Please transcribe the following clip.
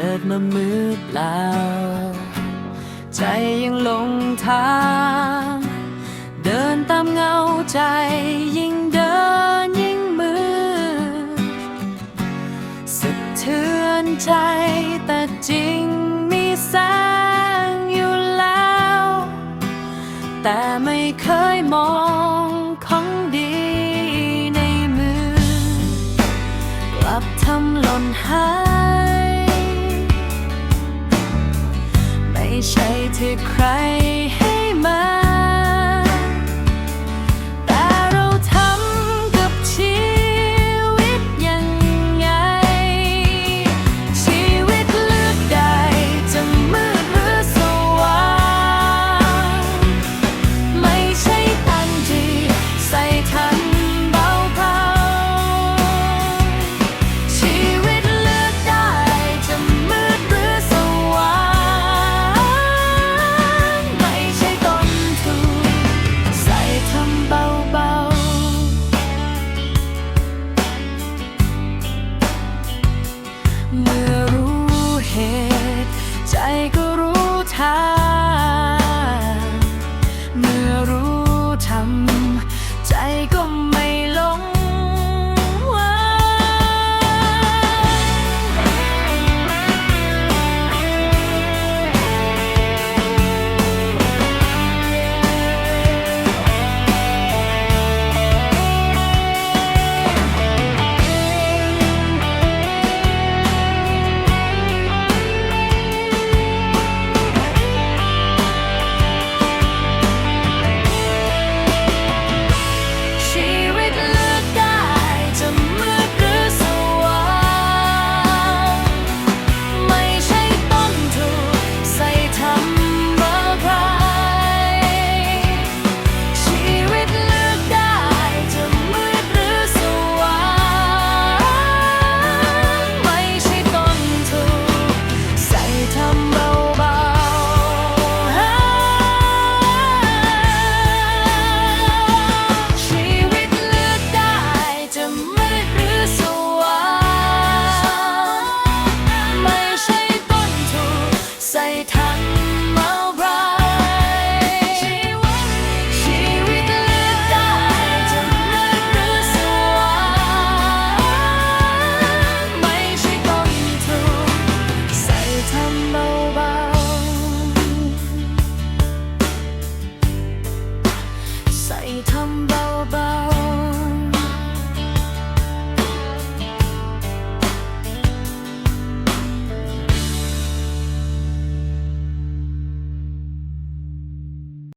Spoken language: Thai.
กิดมามือเปล่า ใจยังลงทาง เดินตามเงาใจยิ่ง cry. how